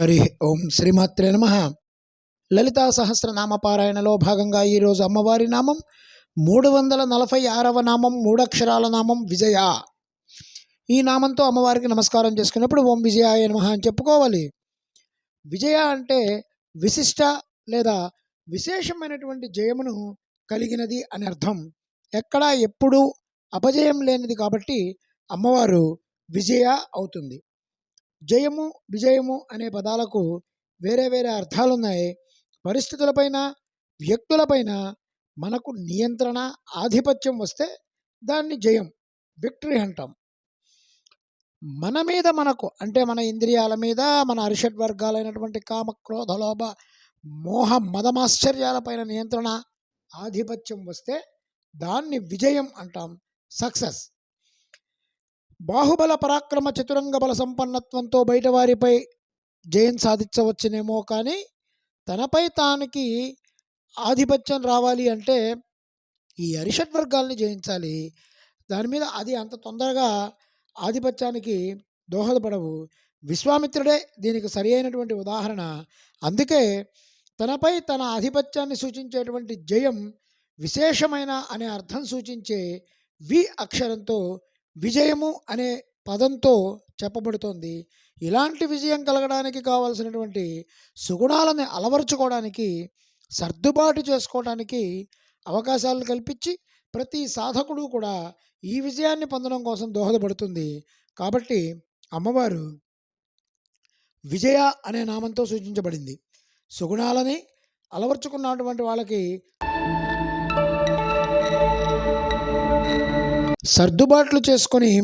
హరి ఓం శ్రీమాత్రే నమ. లలితా సహస్రనామ పారాయణలో భాగంగా ఈరోజు అమ్మవారి నామం మూడు వందల నలభై ఆరవ నామం మూడక్షరాల నామం విజయ. ఈ నామంతో అమ్మవారికి నమస్కారం చేసుకున్నప్పుడు ఓం విజయాయ నమ అని చెప్పుకోవాలి. విజయ అంటే విశిష్ట లేదా విశేషమైనటువంటి జయమును కలిగినది అని అర్థం. ఎక్కడా ఎప్పుడూ అపజయం లేనిది కాబట్టి అమ్మవారు విజయ అవుతుంది. జయము విజయము అనే పదాలకు వేరే వేరే అర్థాలు ఉన్నాయి పరిస్థితులపైన వ్యక్తులపైన మనకు నియంత్రణ ఆధిపత్యం వస్తే దాన్ని జయం విక్టరీ అంటాం. మన మీద మనకు అంటే మన ఇంద్రియాల మీద మన అరిషడ్ వర్గాలైనటువంటి కామ క్రోధ లోభ మోహ మదమాశ్చర్యాలపైన నియంత్రణ ఆధిపత్యం వస్తే దాన్ని విజయం అంటాం. సక్సెస్. బాహుబల పరాక్రమ చతురంగ బల సంపన్నత్వంతో బయట వారిపై జయం సాధించవచ్చునేమో కానీ తనపై తానికి ఆధిపత్యం రావాలి అంటే ఈ అరిషడ్ వర్గాల్ని జయించాలి. దాని మీద అది అంత తొందరగా ఆధిపత్యానికి దోహదపడవు. విశ్వామిత్రుడే దీనికి సరి అయినటువంటి ఉదాహరణ. అందుకే తనపై తన ఆధిపత్యాన్ని సూచించేటువంటి జయం విశేషమైన అనే అర్థం సూచించే వి అక్షరంతో విజయము అనే పదంతో చెప్పబడుతోంది. ఇలాంటి విజయం కలగడానికి కావలసినటువంటి సుగుణాలను అలవరుచుకోవడానికి సర్దుబాటు చేసుకోవడానికి అవకాశాలు కల్పించి ప్రతి సాధకుడు కూడా ఈ విజయాన్ని పొందడం కోసం దోహదపడుతుంది. కాబట్టి అమ్మవారు విజయ అనే నామంతో సూచించబడింది. సుగుణాలని అలవర్చుకున్నటువంటి వాళ్ళకి సర్దుబాట్లు చేసుకొని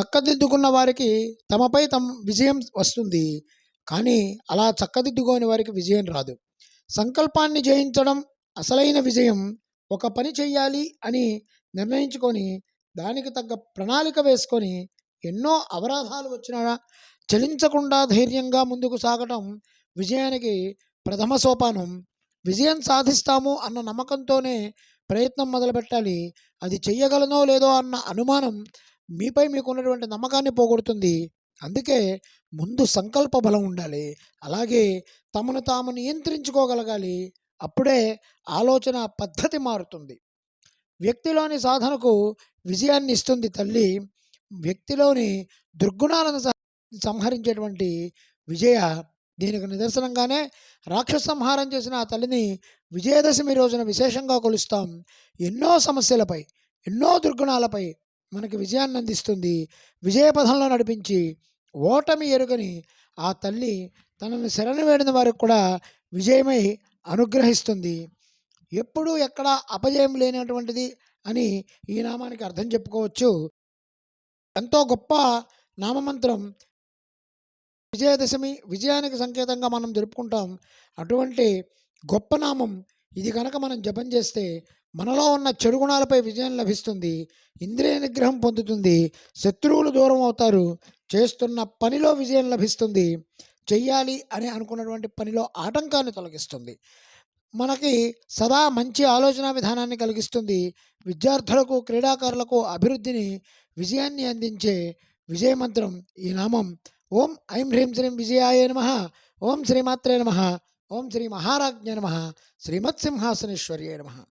చక్కదిద్దుకున్న వారికి తమపై తమ విజయం వస్తుంది. కానీ అలా చక్కదిద్దుకోని వారికి విజయం రాదు. సంకల్పాన్ని జయించడం అసలైన విజయం. ఒక పని చేయాలి అని నిర్ణయించుకొని దానికి తగ్గ ప్రణాళిక వేసుకొని ఎన్నో అవరాధాలు వచ్చినా చలించకుండా ధైర్యంగా ముందుకు సాగటం విజయానికి ప్రథమ సోపానం. విజయం సాధిస్తాము అన్న నమ్మకంతోనే ప్రయత్నం మొదలుపెట్టాలి అది చెయ్యగలనో లేదో అన్న అనుమానం మీపై మీకు ఉన్నటువంటి నమ్మకాన్ని పోగొడుతుంది. అందుకే ముందు సంకల్ప బలం ఉండాలి. అలాగే తమను తాము నియంత్రించుకోగలగాలి. అప్పుడే ఆలోచన పద్ధతి మారుతుంది. వ్యక్తిలోని సాధనకు విజయాన్ని ఇస్తుంది తల్లి. వ్యక్తిలోని దుర్గుణాలను సంహరించేటువంటి విజయ దీనికి నిదర్శనంగానే రాక్షస సంహారం చేసిన ఆ తల్లిని విజయదశమి రోజున విశేషంగా కొలుస్తాం. ఎన్నో సమస్యలపై ఎన్నో దుర్గుణాలపై మనకి విజయాన్ని అందిస్తుంది. విజయపథంలో నడిపించి ఓటమి ఎరుగని ఆ తల్లి తనను శరణు వేడిన వారికి కూడా విజయమై అనుగ్రహిస్తుంది. ఎప్పుడూ ఎక్కడ అపజయం లేనటువంటిది అని ఈ నామానికి అర్థం చెప్పుకోవచ్చు. ఎంతో గొప్ప నామమంత్రం విజయదశమి విజయానికి సంకేతంగా మనం జరుపుకుంటాం. అటువంటి గొప్ప నామం ఇది కనుక మనం జపం చేస్తే మనలో ఉన్న చెడు గుణాలపై విజయం లభిస్తుంది. ఇంద్రియ నిగ్రహం పొందుతుంది. శత్రువులు దూరం అవుతారు. చేస్తున్న పనిలో విజయం లభిస్తుంది. చెయ్యాలి అని అనుకున్నటువంటి పనిలో ఆటంకాన్ని తొలగిస్తుంది. మనకి సదా మంచి ఆలోచన విధానాన్ని కలిగిస్తుంది. విద్యార్థులకు క్రీడాకారులకు అభివృద్ధిని విజయాన్ని అందించే విజయమంత్రం ఈ నామం. ఓం ఐం హ్రీం శ్రీం విజయాయ నమ. ఓం శ్రీమాత్రే నమ. ఓం శ్రీ మహారాజ్ఞ నమ. శ్రీమత్సింహాసనేశ్వర్యే నమ.